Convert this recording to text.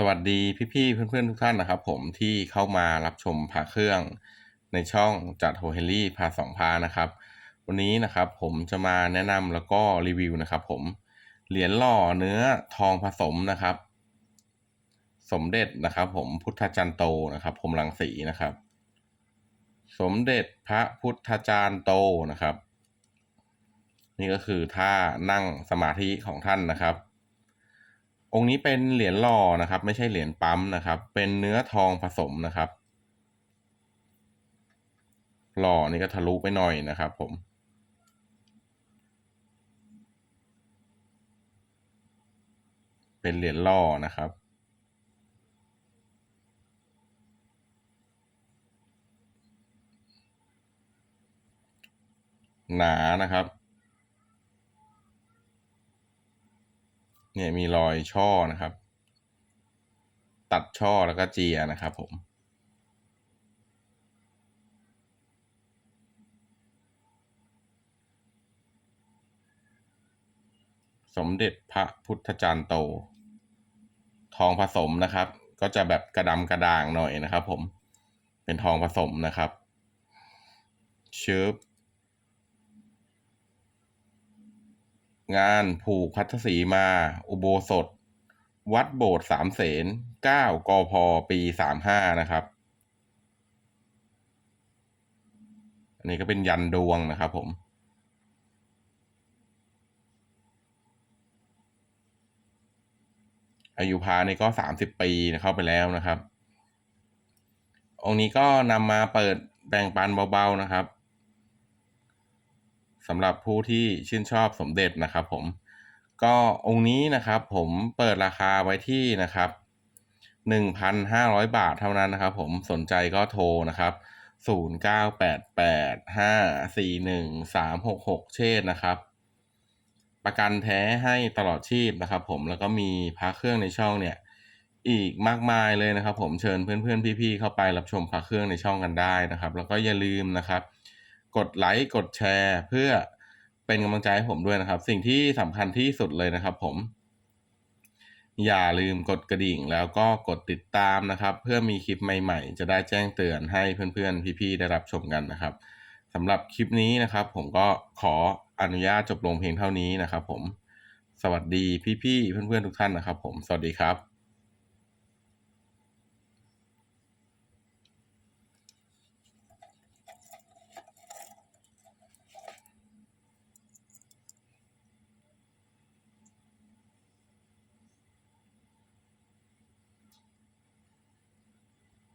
สวัสดีพี่ๆเพื่อนๆทุกท่านนะครับ ผมที่เข้ามารับชมพาเครื่องในช่องจัดโฮเฮลี่พาสองพานะครับ วันนี้นะครับผมจะมาแนะนำแล้วก็รีวิวนะครับ ผมเหรียญหล่อเนื้อทองผสมนะครับ สมเด็จนะครับ ผมพุทธจันโตนะครับ ผมลังสีนะครับ สมเด็จพระพุทธจารย์โตนะครับ นี่ก็คือท่านั่งสมาธิของท่านนะครับ องค์นี้เป็นเหรียญหล่อนะครับ ไม่ใช่เหรียญปั๊มนะครับ เป็นเนื้อทองผสมนะครับ หล่อนี่ก็ทะลุไปหน่อยนะครับ ผม เป็นเหรียญหล่อนะครับหนานะครับ เนี่ยมีรอยช่อนะครับ ตัดช่อแล้วก็เจียนะครับผมสมเด็จพระพุทธจารย์โต ทองผสมนะครับ ก็จะแบบกระดำกระด่างหน่อยนะครับ ผมเป็นทองผสมนะครับเชิบ งานผูกพัทสีมา อุโบสถ วัดโบสถ์สามเสนเก้ากพปีสามห้านะครับ อันนี้ก็เป็นยันดวงนะครับผมอายุพานี่ก็สามสิบปีเข้าไปแล้วนะครับ องค์นี้ก็นำมาเปิดแบ่งปันเบาๆนะครับ สำหรับผู้ที่ชื่นชอบสมเด็จนะครับผมก็องค์นี้นะครับผมเปิดราคาไว้ที่นะครับ 1,500 บาทเท่านั้นนะครับผมสนใจก็โทรนะครับ 0988541366 เชษนะครับ ประกันแท้ให้ตลอดชีพนะครับผมแล้วก็มีพระเครื่องในช่องเนี่ยอีกมากมายเลยนะครับ ผมเชิญเพื่อนๆพี่ๆเข้าไปรับชมพระเครื่องในช่องกันได้นะครับ แล้วก็อย่าลืมนะครับ กดไลค์กดแชร์ เพื่อเป็นกำลังใจให้ผมด้วยนะครับ สิ่งที่สำคัญที่สุดเลยนะครับ ผม อย่าลืมกดกระดิ่ง แล้วก็กดติดตามนะครับ เพื่อมีคลิปใหม่ๆ จะได้แจ้งเตือนให้เพื่อนๆ พี่ๆ ได้รับชมกันนะครับสำหรับคลิปนี้นะครับ ผมก็ขออนุญาตจบลงเพียงเท่านี้นะครับ ผมสวัสดีพี่ๆเพื่อนๆทุกท่านนะครับ ผมสวัสดีครับ